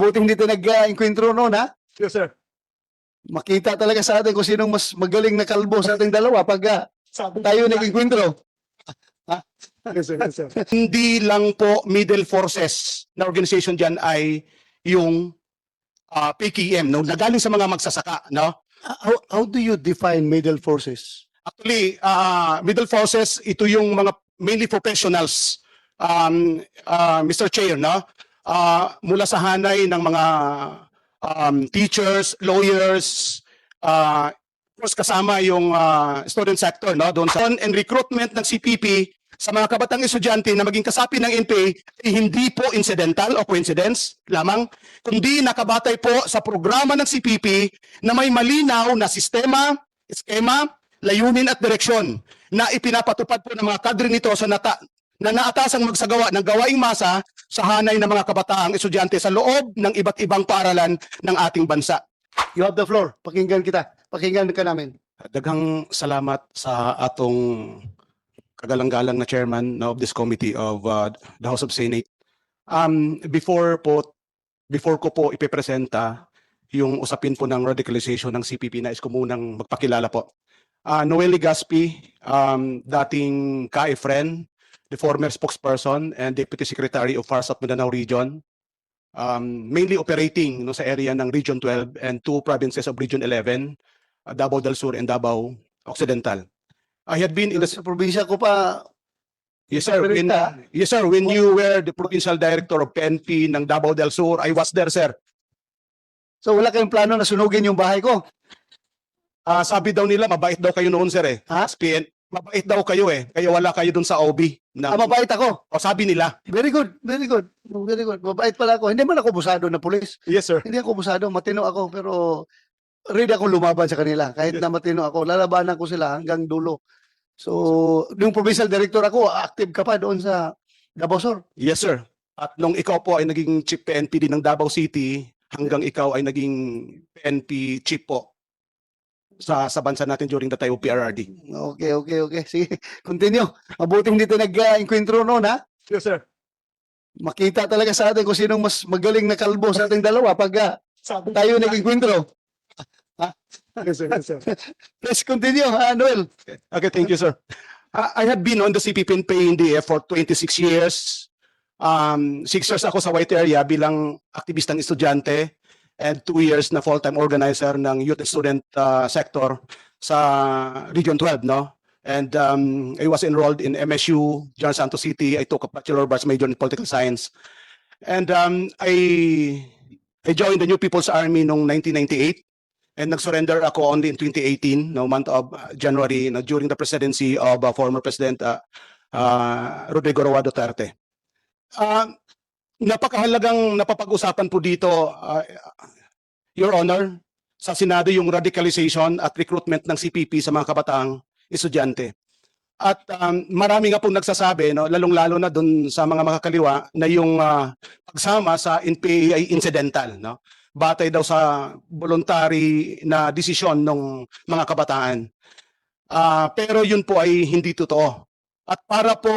Mabuting hindi tayo nag-enkwentro noon, ha? Yes, sir. Makita talaga sa atin kung sinong mas magaling na kalbo sa ating dalawa pag ah, tayo nag-enkwentro. Yes, sir. Yes, sir. hindi lang po middle forces na organization dyan ay yung ah, PKM, no? nagaling sa mga magsasaka. No? How, how do you define middle forces? Actually, ah, middle forces, ito yung mga mainly professionals, um, ah, Mr. Chair, no? Ah, mula sa hanay ng mga um, teachers, lawyers, ah, of course kasama yung ah, student sector, no? Doon sa and recruitment ng CPP sa mga kabatang estudyante na maging kasapi ng NPA ay hindi po incidental o coincidence lamang, kundi nakabatay po sa programa ng CPP na may malinaw na sistema, eskema, layunin at direksyon na ipinapatupad po ng mga kadre nito sa nata na naatasang magsagawa ng gawaing masa sa hanay ng mga kabataang estudyante sa loob ng iba't ibang paaralan ng ating bansa. You have the floor. Pakinggan kita. Pakinggan ka namin. Daghang salamat sa atong kagalang-galang na chairman of this committee of uh, the House of Senate. Um, before po before ko po ipepresenta yung usapin po ng radicalization ng CPP, nais ko munang magpakilala po. Uh, Noel Gaspi, um, dating ka-friend, the former spokesperson and Deputy Secretary of FARSAT Mindanao Region, um, mainly operating no, sa area ng Region 12 and two provinces of Region 11, uh, Davao del Sur and Davao Occidental. I had been in the Sa probinsya ko pa, Yes sir, when, yes sir, when you were the provincial director of PNP ng Davao del Sur, I was there sir. so wala kayong plano na sunugin yung bahay ko. Ah, sabi daw nila mabait daw kayo noon sir eh. Ha? As PN, mabait daw kayo eh. Kaya wala kayo dun sa OB. Na, Ah, mabait ako. o sabi nila. Very good, very good. Very good. Mabait pala ako. Hindi man ako busado na pulis. Yes sir. Hindi ako busado, matino ako, pero ready ako lumaban sa kanila. Kahit na matino ako, lalabanan ko sila hanggang dulo. So, yung provincial director ako, active ka pa doon sa Davao Sur. Yes sir. At nung ikaw po ay naging chief PNP din ng Davao City, hanggang ikaw ay naging PNP chief po sa sa bansa natin during the time of PRRD. Okay, okay, okay. Sige, continue. Mabuting dito nag-enkwentro noon, ha? Yes, sir. Makita talaga sa atin kung sinong mas magaling na kalbo sa ating dalawa pag ah, tayo nag-enkwentro. Yes, sir. Yes, sir. Let's continue, ha, Noel? Okay, thank you, sir. I I have been on the CPP in DF for 26 years. Um, six years ako sa white area bilang aktivistang estudyante and two years na full-time organizer ng youth student uh, sector sa Region 12, no? And um, I was enrolled in MSU, John Santos City. I took a Bachelor of Arts major in Political Science. And um, I, I joined the New People's Army noong 1998. And nag-surrender ako only in 2018, no month of uh, January, no, during the presidency of uh, former President uh, uh, Rodrigo Roa Duterte. Uh, napakahalagang napapag-usapan po dito, uh, Your Honor, sa Senado yung radicalization at recruitment ng CPP sa mga kabataang estudyante. At um, marami nga pong nagsasabi, no, lalong-lalo na dun sa mga makakaliwa, na yung uh, pagsama sa NPA ay incidental. No? batay daw sa voluntary na desisyon ng mga kabataan. Ah, pero yun po ay hindi totoo. At para po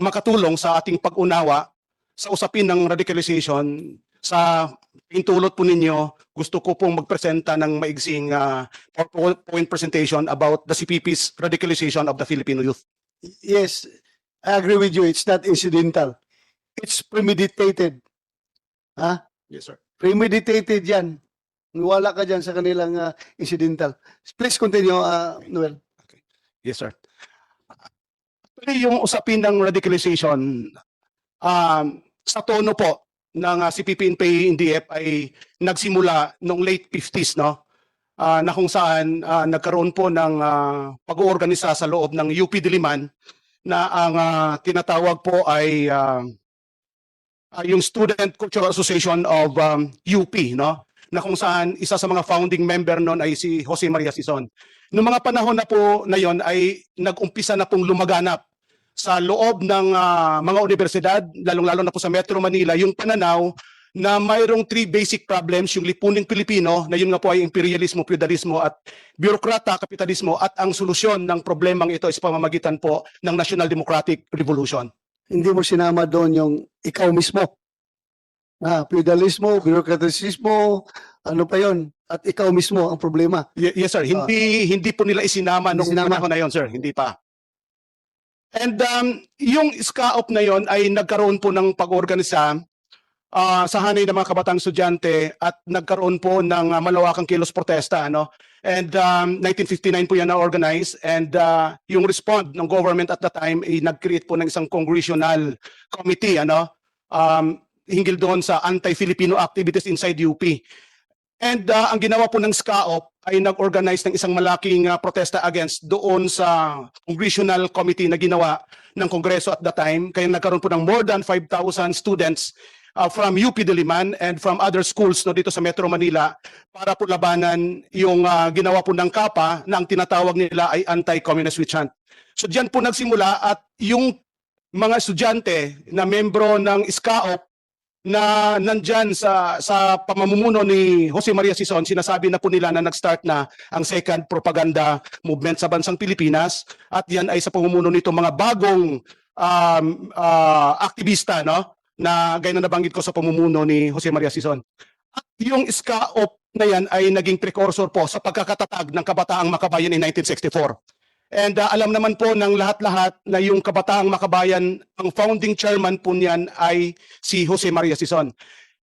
makatulong sa ating pag-unawa sa usapin ng radicalization, sa pintulot po ninyo, gusto ko pong magpresenta ng maigsing ah, PowerPoint presentation about the CPP's radicalization of the Filipino youth. Yes, I agree with you. It's not incidental. It's premeditated. Ha? Yes, sir. Premeditated yan. Wala ka dyan sa kanilang ah, incidental. Please continue, ah, Noel. Yes, sir. Actually, yung usapin ng radicalization, um, sa tono po ng uh, CPP and PANDF ay nagsimula noong late 50s, no? Ah, na kung saan ah, nagkaroon po ng ah, pag-oorganisa sa loob ng UP Diliman na ang ah, tinatawag po ay ah, ah, yung Student Cultural Association of um, UP, no? Na kung saan isa sa mga founding member noon ay si Jose Maria Sison. Noong mga panahon na po na yon ay nag-umpisa na pong lumaganap sa loob ng ah, mga universidad, lalong-lalo na po sa Metro Manila, yung pananaw na mayroong three basic problems, yung lipuning Pilipino, na yun nga po ay imperialismo, feudalismo at bureaukrata, kapitalismo, at ang solusyon ng problemang ito is pamamagitan po ng National Democratic Revolution. Hindi mo sinama doon yung ikaw mismo. Ah, feudalismo, bureaucratismo, ano pa yon? At ikaw mismo ang problema. Ye- Yes, sir. Hindi hindi po nila isinama nung sinama. na yon, sir. Hindi pa. And um, yung SCAOP na yon ay nagkaroon po ng pag-organisa ah, sa hanay ng mga kabatang estudyante at nagkaroon po ng ah, malawakang kilos protesta. Ano? And um, 1959 po yan na-organize and ah, yung respond ng government at the time ay nag-create po ng isang congressional committee ano? um, hinggil doon sa anti-Filipino activities inside UP. And uh, ang ginawa po ng SCAOP ay nag-organize ng isang malaking uh, protesta against doon sa congressional committee na ginawa ng Kongreso at the time. Kaya nagkaroon po ng more than 5,000 students uh, from UP Diliman and from other schools no, dito sa Metro Manila para po labanan yung uh, ginawa po ng KAPA na ang tinatawag nila ay anti-communist witch hunt. So diyan po nagsimula at yung mga estudyante na membro ng SCAOP na nandyan sa sa pamamumuno ni Jose Maria Sison, sinasabi na po nila na nag-start na ang second propaganda movement sa bansang Pilipinas at yan ay sa pamumuno nito mga bagong um, ah, aktivista no na gaya na nabanggit ko sa pamumuno ni Jose Maria Sison. At yung SCAOP na yan ay naging precursor po sa pagkakatatag ng Kabataang Makabayan in 1964. And uh, alam naman po ng lahat-lahat na yung Kabataang Makabayan, ang founding chairman po niyan ay si Jose Maria Sison.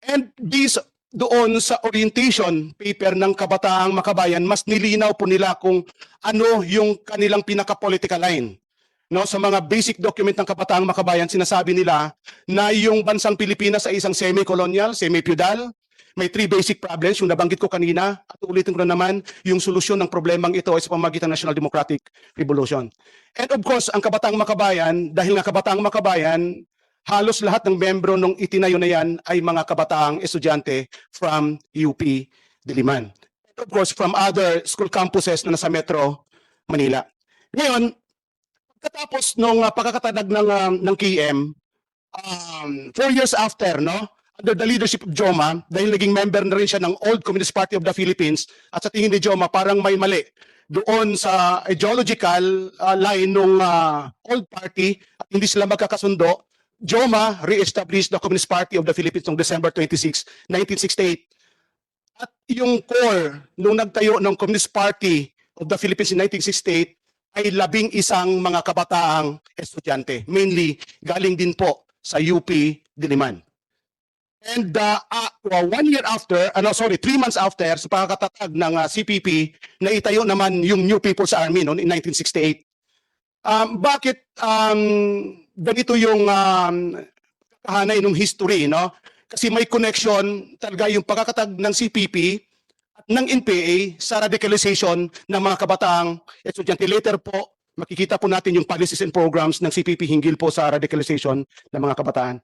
And this doon sa orientation paper ng Kabataang Makabayan, mas nilinaw po nila kung ano yung kanilang pinaka-political line. No, sa mga basic document ng Kabataang Makabayan, sinasabi nila na yung bansang Pilipinas ay isang semi-colonial, semi-feudal, may three basic problems, yung nabanggit ko kanina, at ulitin ko na naman, yung solusyon ng problemang ito ay sa pamagitan ng National Democratic Revolution. And of course, ang Kabataang Makabayan, dahil nga Kabataang Makabayan, halos lahat ng membro nung itinayo na yan ay mga kabataang estudyante from UP Diliman. And of course, from other school campuses na nasa Metro Manila. Ngayon, pagkatapos nung uh, pagkakatanag ng, um, ng KM, um, four years after, no, under the leadership of Joma, dahil naging member na rin siya ng Old Communist Party of the Philippines, at sa tingin ni Joma, parang may mali doon sa ideological uh, line ng Old Party at hindi sila magkakasundo, Joma re-established the Communist Party of the Philippines noong December 26, 1968. At yung core nung nagtayo ng Communist Party of the Philippines in 1968 ay labing isang mga kabataang estudyante. Mainly, galing din po sa UP Diliman. And uh, uh, one year after, ano sorry, three months after, sa pagkakatatag ng uh, CPP, na itayo naman yung New People's Army noon in 1968. Um, bakit um, ganito yung um, ng history, no? Kasi may connection talaga yung pagkakatag ng CPP at ng NPA sa radicalization ng mga kabataang estudyante. Later po, makikita po natin yung policies and programs ng CPP hinggil po sa radicalization ng mga kabataan.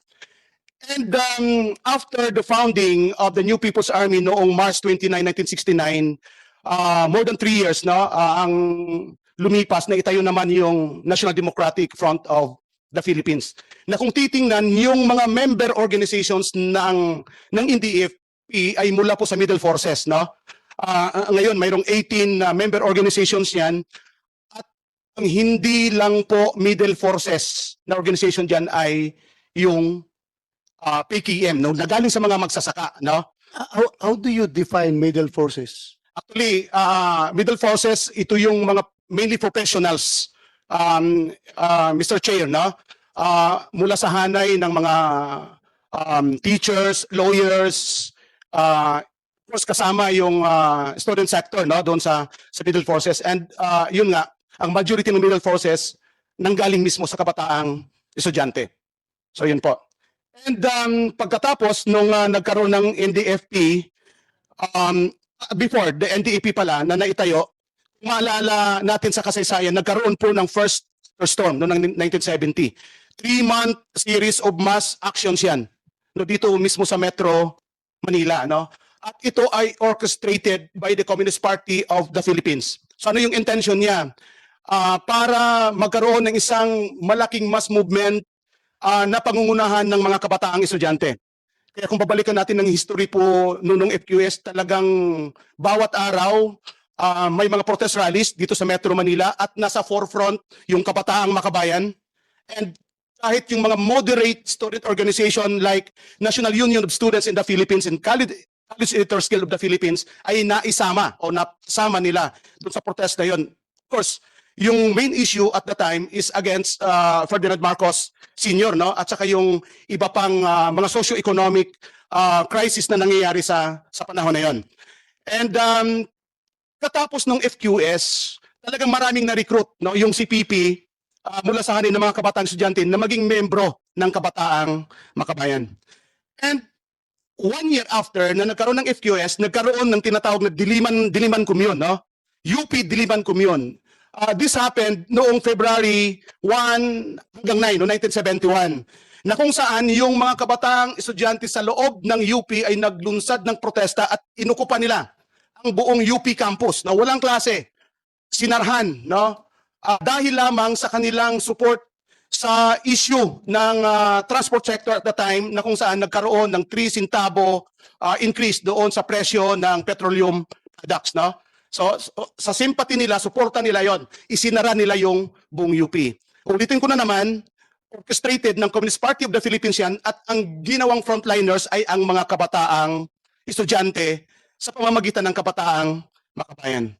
And um, after the founding of the New People's Army noong March 29, 1969, uh, more than three years no, uh, ang lumipas na itayo naman yung National Democratic Front of the Philippines. Na kung titingnan yung mga member organizations ng ng NDFP ay mula po sa Middle Forces, no? Ah, ngayon mayroong 18 na member organizations yan at ang hindi lang po Middle Forces na organization diyan ay yung ah, PKM, no? Nagaling sa mga magsasaka, no? How, how do you define middle forces? Actually, uh, middle forces, ito yung mga mainly professionals, um, uh, Mr. Chair, no? Uh, mula sa hanay ng mga um, teachers, lawyers, uh, of course kasama yung uh, student sector no doon sa sa middle forces and uh, yun nga ang majority ng middle forces nanggaling mismo sa kabataang estudyante. So yun po. And um, pagkatapos nung uh, nagkaroon ng NDFP um, before the NDAP pala na naitayo, kung maalala natin sa kasaysayan, nagkaroon po ng first storm noong 1970. Three-month series of mass actions yan. No, dito mismo sa Metro Manila. No? At ito ay orchestrated by the Communist Party of the Philippines. So ano yung intention niya? Ah, para magkaroon ng isang malaking mass movement ah, na pangungunahan ng mga kabataang estudyante. Kaya kung babalikan natin ng history po nung FQS, talagang bawat araw ah, may mga protest rallies dito sa Metro Manila at nasa forefront yung kabataang makabayan. And kahit yung mga moderate student organization like National Union of Students in the Philippines and College, College Editors Guild of the Philippines ay naisama o nasama nila doon sa protest na yun. Of course, yung main issue at the time is against uh, Ferdinand Marcos Sr. No? At saka yung iba pang uh, mga socio-economic uh, crisis na nangyayari sa sa panahon na yon. And um, katapos ng FQS, talagang maraming na-recruit no? yung CPP uh, mula sa hanin ng mga kabataan estudyante na maging membro ng Kabataang Makabayan. And one year after na nagkaroon ng FQS, nagkaroon ng tinatawag na Diliman, Diliman Commune, no? UP Diliman Commune. Uh, this happened noong February 1 hanggang 9, no, 1971, na kung saan yung mga kabataang estudyante sa loob ng UP ay naglunsad ng protesta at inukupa nila ang buong UP campus na walang klase, sinarhan, no? Ah, dahil lamang sa kanilang support sa issue ng ah, transport sector at the time na kung saan nagkaroon ng 3 centavo ah, increase doon sa presyo ng petroleum products, no? So, so, sa sympathy nila, suporta nila yon, isinara nila yung buong UP. Ulitin ko na naman, orchestrated ng Communist Party of the Philippines yan at ang ginawang frontliners ay ang mga kabataang estudyante sa pamamagitan ng kabataang makabayan.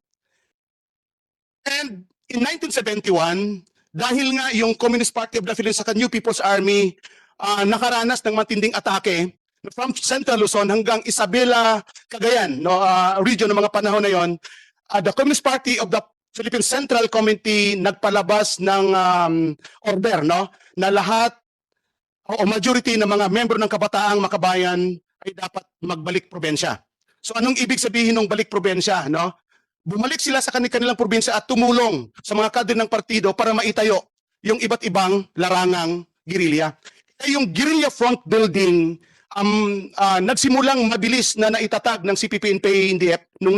And in 1971, dahil nga yung Communist Party of the Philippines sa New People's Army ah, nakaranas ng matinding atake from Central Luzon hanggang Isabela, Cagayan, no, ah, region ng mga panahon na yon, ah, the Communist Party of the Philippine Central Committee nagpalabas ng um, order no na lahat o majority ng mga membro ng kabataang makabayan ay dapat magbalik probensya. So anong ibig sabihin ng balik probensya, no? Bumalik sila sa kanilang probinsya at tumulong sa mga kadre ng partido para maitayo yung iba't ibang larangang girilya. Kaya yung guerrilla front building um, ah, nagsimulang mabilis na naitatag ng CPP-NPA-NDF noong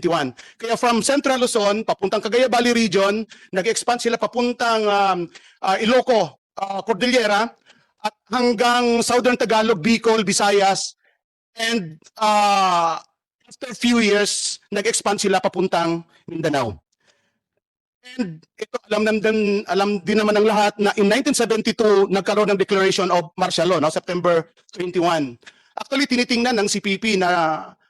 1971. Kaya from Central Luzon, papuntang Cagayan Valley Region, nag-expand sila papuntang um, ah, Iloco, ah, Cordillera, at hanggang Southern Tagalog, Bicol, Visayas, and ah, after few years, nag-expand sila papuntang Mindanao. And ito alam din, alam din naman ng lahat na in 1972 nagkaroon ng declaration of martial law no? September 21. Actually tinitingnan ng CPP na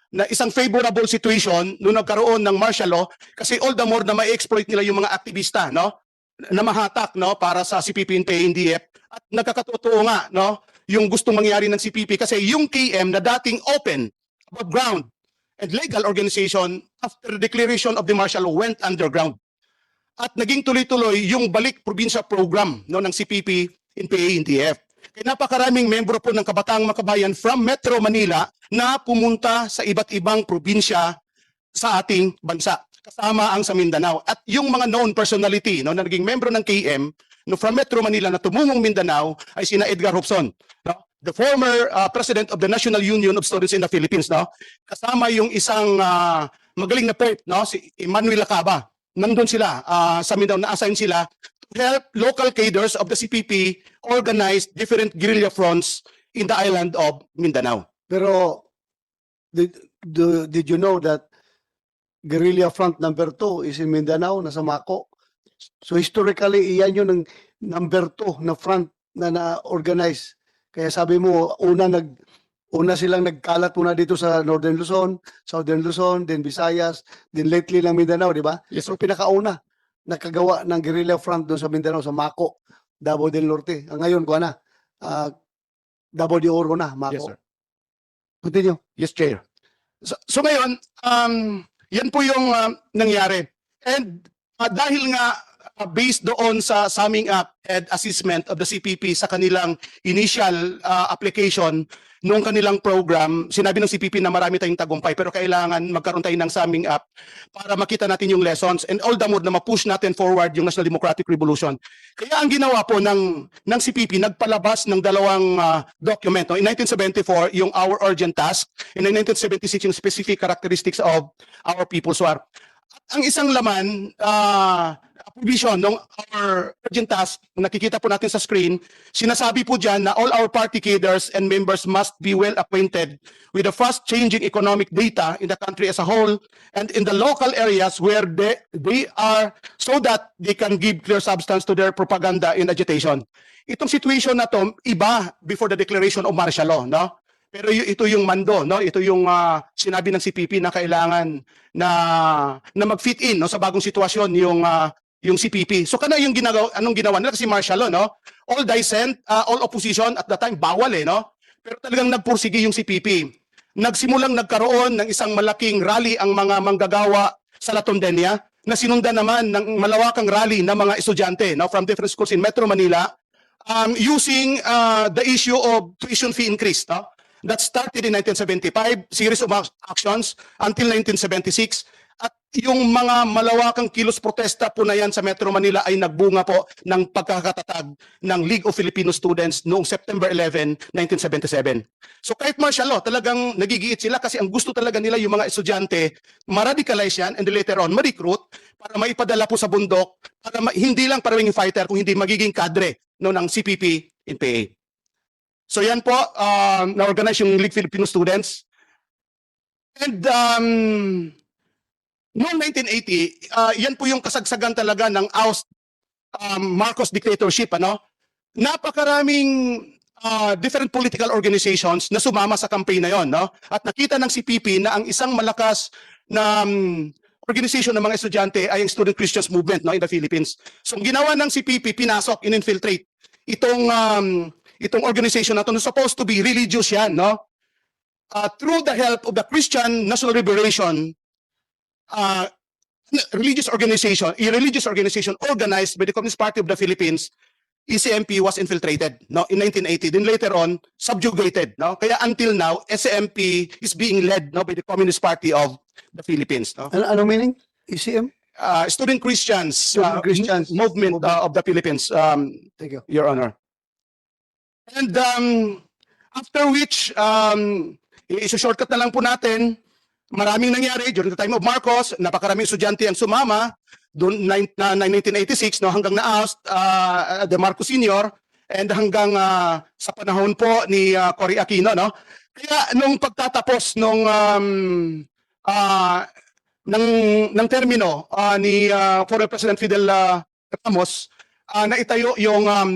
na isang favorable situation nung nagkaroon ng martial law kasi all the more na ma-exploit nila yung mga aktivista no? Na mahatak no? Para sa CPP and NDF at nagkakatotoo nga no? Yung gustong mangyari ng CPP kasi yung KM na dating open above ground and legal organization after the declaration of the martial law went underground at naging tuloy-tuloy yung balik probinsya program no ng CPP NPA NDF. Kaya napakaraming membro po ng Kabataang Makabayan from Metro Manila na pumunta sa iba't ibang probinsya sa ating bansa kasama ang sa Mindanao at yung mga known personality no na naging membro ng KM no from Metro Manila na tumungong Mindanao ay sina Edgar Hobson no the former uh, president of the National Union of Students in the Philippines no kasama yung isang uh, magaling na poet no si Emmanuel Acaba nandun sila ah, sa Mindanao, na-assign sila to help local cadres of the CPP organize different guerrilla fronts in the island of Mindanao. Pero did, do, did you know that guerrilla front number two is in Mindanao, nasa Mako? So historically, iyan yun ng number two na front na na-organize. Kaya sabi mo, una nag una silang nagkalat muna dito sa Northern Luzon, Southern Luzon, then Visayas, then lately lang Mindanao, di ba? Yes, So pinakauna nakagawa ng guerrilla front doon sa Mindanao, sa Mako, Davao del Norte. Ang ngayon, kuha na, ah, Davao de Oro na, Mako. Yes, sir. Continue. Yes, Chair. So, so ngayon, um, yan po yung um, nangyari. And uh, dahil nga uh, based doon sa summing up and assessment of the CPP sa kanilang initial uh, application nung kanilang program, sinabi ng CPP na marami tayong tagumpay pero kailangan magkaroon tayo ng summing up para makita natin yung lessons and all the more na ma-push natin forward yung National Democratic Revolution. Kaya ang ginawa po ng, ng CPP, nagpalabas ng dalawang ah, document. In 1974, yung Our Urgent Task, in 1976, yung Specific Characteristics of Our People's War. At ang isang laman, ah, provision ng our urgent task, nakikita po natin sa screen, sinasabi po dyan na all our party cadres and members must be well acquainted with the fast changing economic data in the country as a whole and in the local areas where they, they are so that they can give clear substance to their propaganda and agitation. Itong situation na to, iba before the declaration of martial law, no? Pero ito yung mando, no? Ito yung ah, sinabi ng CPP na kailangan na na mag-fit in no sa bagong sitwasyon yung ah, yung CPP. So kana yung ginagawa anong ginawa nila kasi martial law, no? All dissent, ah, all opposition at the time bawal eh, no? Pero talagang nagpursige yung CPP. Nagsimulang nagkaroon ng isang malaking rally ang mga manggagawa sa Latondenia na sinundan naman ng malawakang rally ng mga estudyante no from different schools in Metro Manila um, using uh, the issue of tuition fee increase no? that started in 1975, series of ac- actions until 1976. At yung mga malawakang kilos protesta po na yan sa Metro Manila ay nagbunga po ng pagkakatatag ng League of Filipino Students noong September 11, 1977. So kahit martial law, talagang nagigiit sila kasi ang gusto talaga nila yung mga estudyante, maradicalize yan and later on ma-recruit para maipadala po sa bundok, para ma- hindi lang para maging fighter, kung hindi magiging kadre no, ng CPP in PA. So yan po, um, na-organize yung League Filipino Students. And um, noong 1980, uh, yan po yung kasagsagan talaga ng oust um, Marcos dictatorship. Ano? Napakaraming uh, different political organizations na sumama sa campaign na yon. No? At nakita ng CPP na ang isang malakas na um, organization ng mga estudyante ay ang Student Christians Movement no, in the Philippines. So ang ginawa ng CPP, pinasok, in-infiltrate itong um, itong organization na to na supposed to be religious yan, no? Uh, through the help of the Christian National Liberation uh, religious organization, a religious organization organized by the Communist Party of the Philippines, E ECMP was infiltrated no in 1980 then later on subjugated no kaya until now SCMP is being led no by the Communist Party of the Philippines no Ano, ano meaning? ECM? uh, student Christians uh, Student Christians movement uh, of the Philippines um Thank you. Your Honor. And um, after which, um, i-shortcut na lang po natin, maraming nangyari during the time of Marcos, napakaraming estudyante ang sumama, doon na, na 1986 no hanggang na-oust uh, de Marcos Senior and hanggang uh, sa panahon po ni uh, Cory Aquino no. Kaya nung pagtatapos nung um, uh, ng ng termino uh, ni uh, former President Fidel uh, Ramos, uh, naitayo yung um,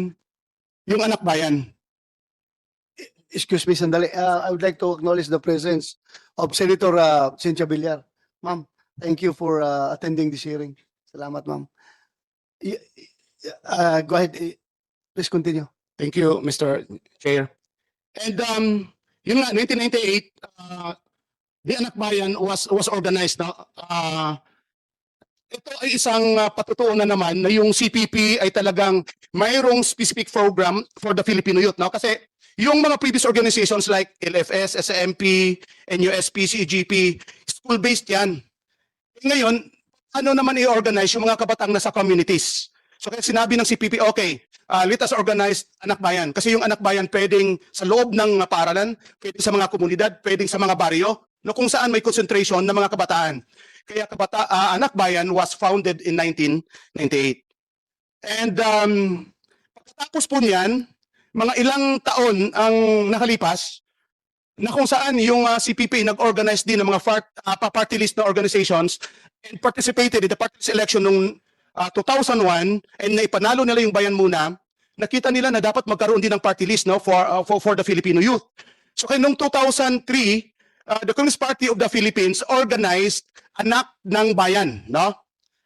yung anak bayan. Excuse me, sandali. Uh, I would like to acknowledge the presence of Senator uh, Cynthia Villar. Ma'am, thank you for uh, attending this hearing. Salamat, ma'am. Uh, go ahead. Please continue. Thank you, Mr. Chair. And um, yun nga, 1998, uh, the Anak Bayan was was organized na uh, ito ay isang uh, patutuunan naman na yung CPP ay talagang mayroong specific program for the Filipino youth. No? Kasi yung mga previous organizations like LFS, SMP, NUSP, CEGP, school-based yan. Ngayon, ano naman i-organize yung mga kabatang nasa communities? So kaya sinabi ng CPP, okay, uh, let us organize anak bayan. Kasi yung anak bayan pwedeng sa loob ng paaralan, pwedeng sa mga komunidad, pwedeng sa mga baryo, no, kung saan may concentration ng mga kabataan. Kaya kabata, uh, anak bayan was founded in 1998. And um, pagkatapos po niyan, mga ilang taon ang nakalipas, na kung saan yung uh, CPP nag-organize din ng mga fart, uh, pa-party list na organizations and participated in the party election nung uh, 2001 and naipanalo nila yung bayan muna, nakita nila na dapat magkaroon din ng party list no for uh, for, for the Filipino youth. So kaya nung 2003, uh, the Communist Party of the Philippines organized anak ng bayan, no?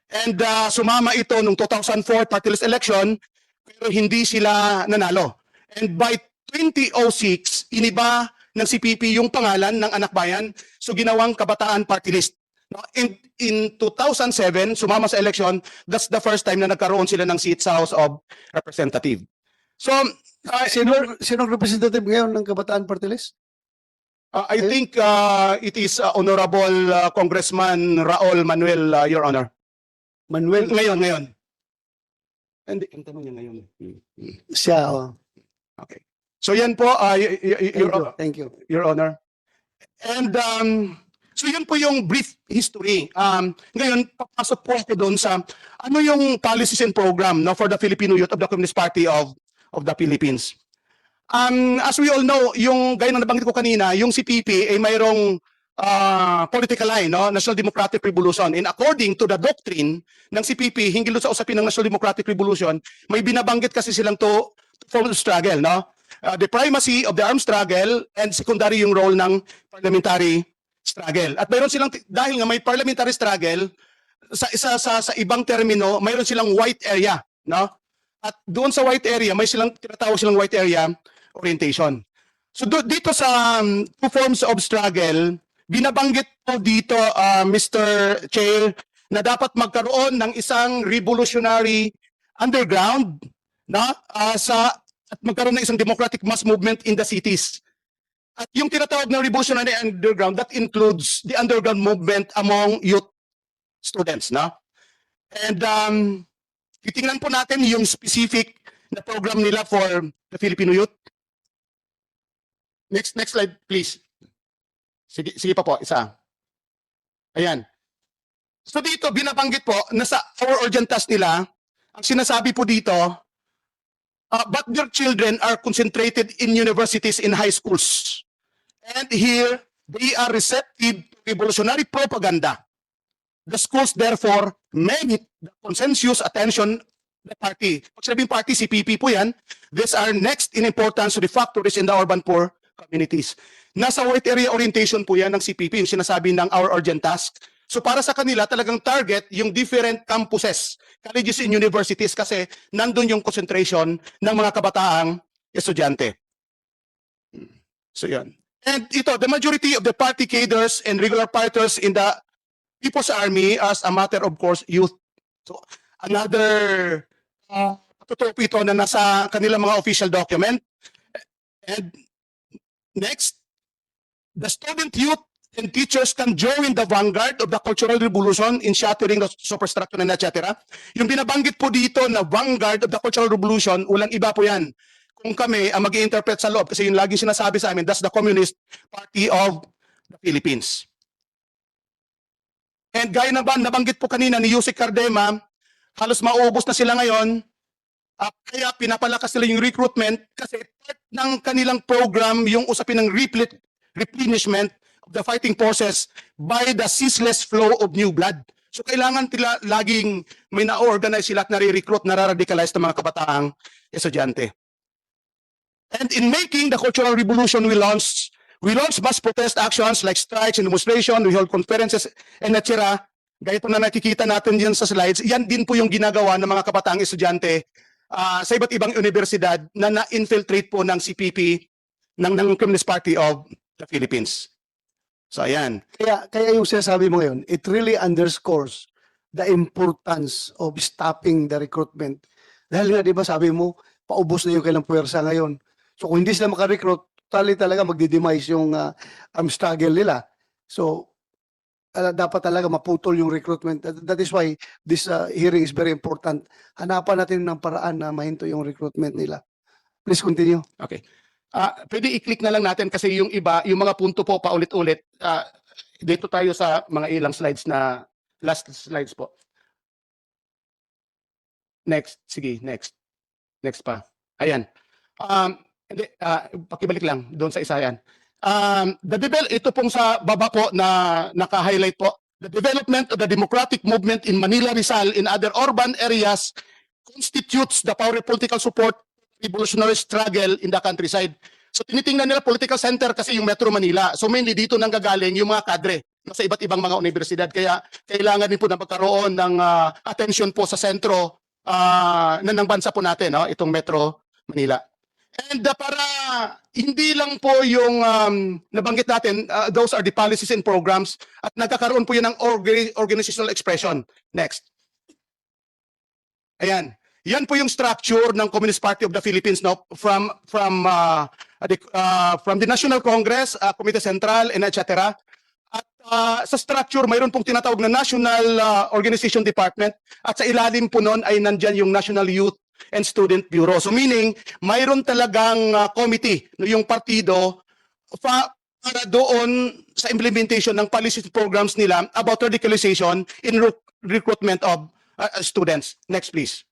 And uh, sumama ito nung 2004 party list election pero hindi sila nanalo. And by 2006, iniba ng CPP yung pangalan ng anak bayan so ginawang kabataan party list. No, in, in 2007, sumama sa election, that's the first time na nagkaroon sila ng seat sa House of Representative. So, uh, Sino, sino representative ngayon ng Kabataan Party List? uh, I think uh, it is uh, Honorable uh, Congressman Raul Manuel, uh, Your Honor. Manuel Ngayon, ngayon. Hindi, ang tanong niya ngayon. Hmm. siya. oh. Okay. So yan po, uh, Your, you. Thank you. Your Honor. And um, So yun po yung brief history. Um, ngayon, papasok po ako doon sa ano yung policies and program no, for the Filipino youth of the Communist Party of, of the Philippines. Um, as we all know, yung gaya na nabanggit ko kanina, yung CPP ay mayroong ah, political line, no? National Democratic Revolution. And according to the doctrine ng CPP, hinggil sa usapin ng National Democratic Revolution, may binabanggit kasi silang to of struggle, no? Uh, the primacy of the armed struggle and secondary yung role ng parliamentary struggle. At mayroon silang, dahil nga may parliamentary struggle, sa, sa, sa, sa ibang termino, mayroon silang white area, no? At doon sa white area, may silang tinatawag silang white area orientation. So do, dito sa um, two forms of struggle, binabanggit po dito uh, Mr. Chair na dapat magkaroon ng isang revolutionary underground na uh, sa at magkaroon ng isang democratic mass movement in the cities. At yung tinatawag na revolutionary underground, that includes the underground movement among youth students, no? And um, titingnan po natin yung specific na program nila for the Filipino youth. Next next slide, please. Sige, sige pa po, isa. Ayan. So dito, binabanggit po na sa our urgent task nila, ang sinasabi po dito, uh, but their children are concentrated in universities in high schools. And here, they are receptive to revolutionary propaganda. The schools therefore merit the consensus attention the party. Pag sinabing party, CPP po yan, these are next in importance to the factories in the urban poor communities. Nasa white area orientation po yan ng CPP, yung sinasabi ng our urgent task. So para sa kanila, talagang target yung different campuses, colleges and universities kasi nandun yung concentration ng mga kabataang estudyante. So yan. And ito, the majority of the party cadres and regular fighters in the People's Army as a matter of course youth. So another uh, ito na nasa kanilang mga official document. And next, the student youth and teachers can join the vanguard of the cultural revolution in shattering the superstructure and etc. Yung binabanggit po dito na vanguard of the cultural revolution, ulang iba po yan. Kung kami ang mag interpret sa loob, kasi yung laging sinasabi sa amin, that's the Communist Party of the Philippines. And gaya na ba, nabanggit po kanina ni Yusek Cardema, halos maubos na sila ngayon, Ah, kaya pinapalakas nila yung recruitment kasi part ng kanilang program yung usapin ng replenishment the fighting forces by the ceaseless flow of new blood. So kailangan tila laging may na-organize sila at nare-recruit, nararadicalize ng mga kabataang estudyante. And in making the cultural revolution we launched, we launched mass protest actions like strikes and demonstration, we hold conferences, and etc. Gaya po na nakikita natin yan sa slides, yan din po yung ginagawa ng mga kabataang estudyante ah, sa iba't ibang universidad na na-infiltrate po ng CPP ng, ng Communist Party of the Philippines. So ayan. Kaya, kaya yung sinasabi mo ngayon, it really underscores the importance of stopping the recruitment. Dahil nga, di ba sabi mo, paubos na yung kailang puwersa ngayon. So kung hindi sila makarecruit, totally talaga magdidemise yung uh, armed struggle nila. So, uh, dapat talaga maputol yung recruitment. That, that is why this uh, hearing is very important. Hanapan natin ng paraan na mahinto yung recruitment nila. Please continue. Okay. Ah, pwede i-click na lang natin kasi yung iba, yung mga punto po paulit-ulit. ah, dito tayo sa mga ilang slides na last slides po. Next, sige, next. Next pa. Ayan. Um, hindi, ah, pakibalik lang doon sa isa yan. Um, the devel ito pong sa baba po na naka-highlight po. The development of the democratic movement in Manila, Rizal, in other urban areas constitutes the power political support revolutionary struggle in the countryside. So tinitingnan nila political center kasi yung Metro Manila. So mainly dito nang gagaling yung mga kadre sa iba't ibang mga universidad. Kaya kailangan din po na magkaroon ng ah, attention po sa sentro ah, na ng bansa po natin, no, itong Metro Manila. And ah, para hindi lang po yung um, nabanggit natin, ah, those are the policies and programs at nagkakaroon po yun ng orga- organizational expression. Next. Ayan. Yan po yung structure ng Communist Party of the Philippines no from from uh, the, uh, from the National Congress, uh, Committee Central and etc. At uh, sa structure mayroon pong tinatawag na National uh, Organization Department at sa ilalim po noon ay nandyan yung National Youth and Student Bureau. So meaning mayroon talagang uh, committee no yung partido fa- para doon sa implementation ng policy programs nila about radicalization in rec- recruitment of uh, students. Next please.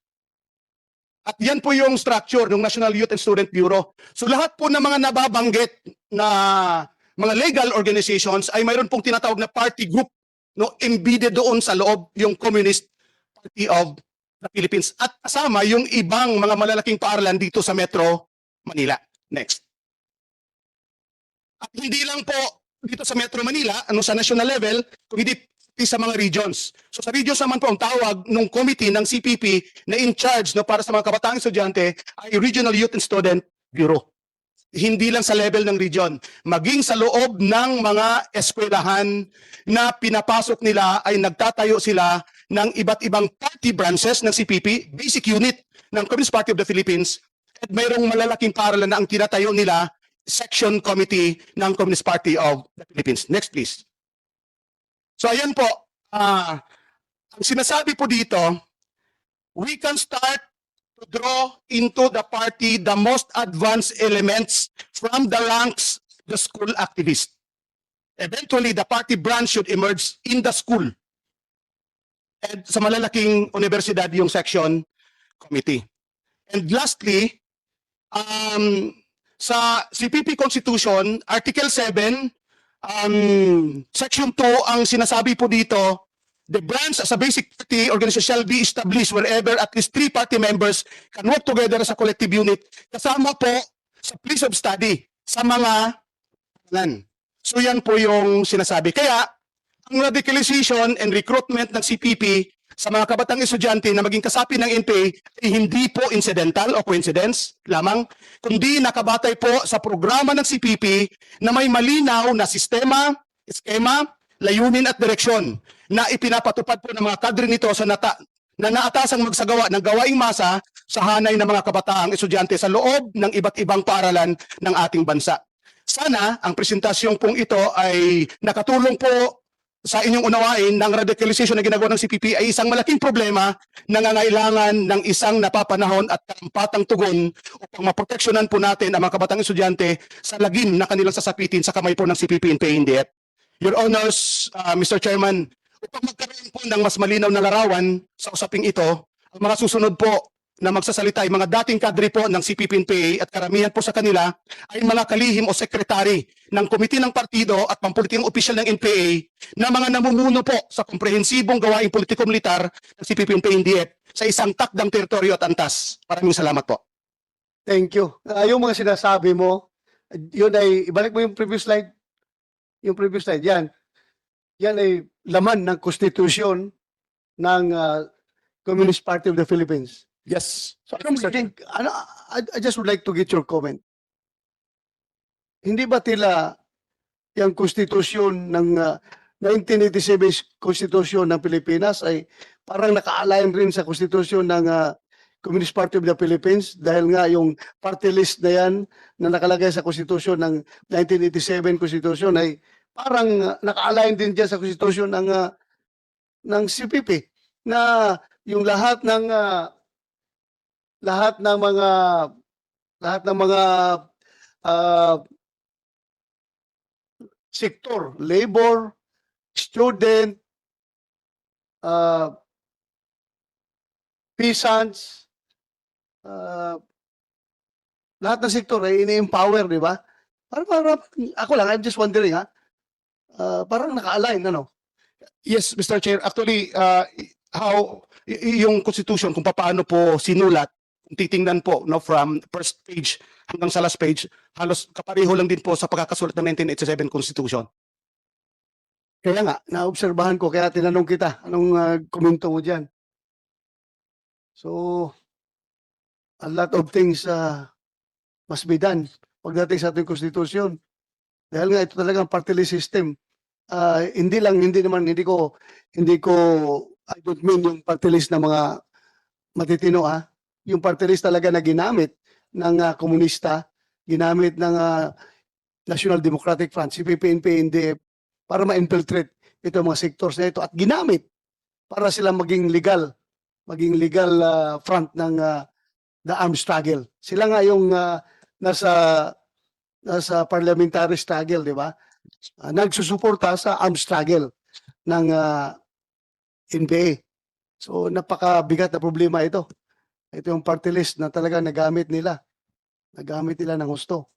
At yan po yung structure ng National Youth and Student Bureau. So lahat po ng mga nababanggit na mga legal organizations ay mayroon pong tinatawag na party group no embedded doon sa loob yung Communist Party of the Philippines at kasama yung ibang mga malalaking paaralan dito sa Metro Manila. Next. At hindi lang po dito sa Metro Manila, ano sa national level, kung hindi sa mga regions. So sa regions naman po ang tawag ng committee ng CPP na in charge no para sa mga kabataang estudyante ay Regional Youth and Student Bureau. Hindi lang sa level ng region, maging sa loob ng mga eskwelahan na pinapasok nila ay nagtatayo sila ng iba't ibang party branches ng CPP, basic unit ng Communist Party of the Philippines, at mayroong malalaking paralan na ang tinatayo nila section committee ng Communist Party of the Philippines. Next please. So ayan po, ah, ang sinasabi po dito, we can start to draw into the party the most advanced elements from the ranks of the school activists. Eventually, the party branch should emerge in the school. And sa malalaking universidad yung section committee. And lastly, um, sa CPP Constitution, Article 7, um, Section 2, ang sinasabi po dito, the branch as a basic party organization shall be established wherever at least three party members can work together as a collective unit. Kasama po sa place of study sa mga lan. So yan po yung sinasabi. Kaya, ang radicalization and recruitment ng CPP sa mga kabatang estudyante na maging kasapi ng NPA ay hindi po incidental o coincidence lamang, kundi nakabatay po sa programa ng CPP na may malinaw na sistema, eskema, layunin at direksyon na ipinapatupad po ng mga kadre nito sa nata na naatasang magsagawa ng gawaing masa sa hanay ng mga kabataang estudyante sa loob ng iba't ibang paaralan ng ating bansa. Sana ang presentasyong pong ito ay nakatulong po sa inyong unawain ng radicalization na ginagawa ng CPP ay isang malaking problema na nangangailangan ng isang napapanahon at karampatang tugon upang maproteksyonan po natin ang mga kabatang estudyante sa lagim na kanilang sasapitin sa kamay po ng CPP and PNDF. Your Honors, uh, Mr. Chairman, upang magkaroon po ng mas malinaw na larawan sa usaping ito, ang mga susunod po na magsasalita ay mga dating kadre po ng CPP-NPA at karamihan po sa kanila ay mga kalihim o sekretary ng komite ng partido at pampulitikong opisyal ng NPA na mga namumuno po sa komprehensibong gawaing politiko-militar ng CPP-NPA-NDF sa isang takdang teritoryo at antas. Maraming salamat po. Thank you. Ah, yung mga sinasabi mo, yun ay, ibalik mo yung previous slide. Yung previous slide, yan. Yan ay laman ng konstitusyon ng ah, Communist Party of the Philippines. Yes. So, ano, Mr. think, ano, I, I just would like to get your comment. Hindi ba tila yung konstitusyon ng ah, 1987 konstitusyon ng Pilipinas ay parang naka-align rin sa konstitusyon ng ah, Communist Party of the Philippines dahil nga yung party list na yan na nakalagay sa konstitusyon ng 1987 konstitusyon ay parang ah, naka-align din dyan sa konstitusyon ng ah, ng CPP na yung lahat ng ah, lahat ng mga lahat ng mga ah, sektor, labor, student, uh, peasants, uh, lahat ng sektor ay ini-empower, di ba? Parang, parang, ako lang, I'm just wondering, ha? Uh, parang naka-align, ano? Yes, Mr. Chair. Actually, uh, how yung constitution kung paano po sinulat, kung titingnan po no from first page hanggang sa last page, halos kapareho lang din po sa pagkakasulat ng 1987 Constitution. Kaya nga, naobserbahan ko, kaya tinanong kita, anong uh, komento mo dyan? So, a lot of things uh, must be done pagdating sa ating konstitusyon. Dahil nga ito talagang party list system. Ah, hindi lang, hindi naman, hindi ko, hindi ko, I don't mean yung party list ng mga matitino ha. Yung party talaga na ginamit ng ah, komunista, ginamit ng ah, National Democratic Front, CPP, NDF, para ma-infiltrate ito mga sectors na ito at ginamit para sila maging legal, maging legal ah, front ng ah, the armed struggle. Sila nga yung ah, nasa nasa parliamentary struggle, di ba? Ah, nagsusuporta sa armed struggle ng ah, NPA. So napakabigat na problema ito. Ito yung party list na talaga nagamit nila. Nagamit nila ng gusto.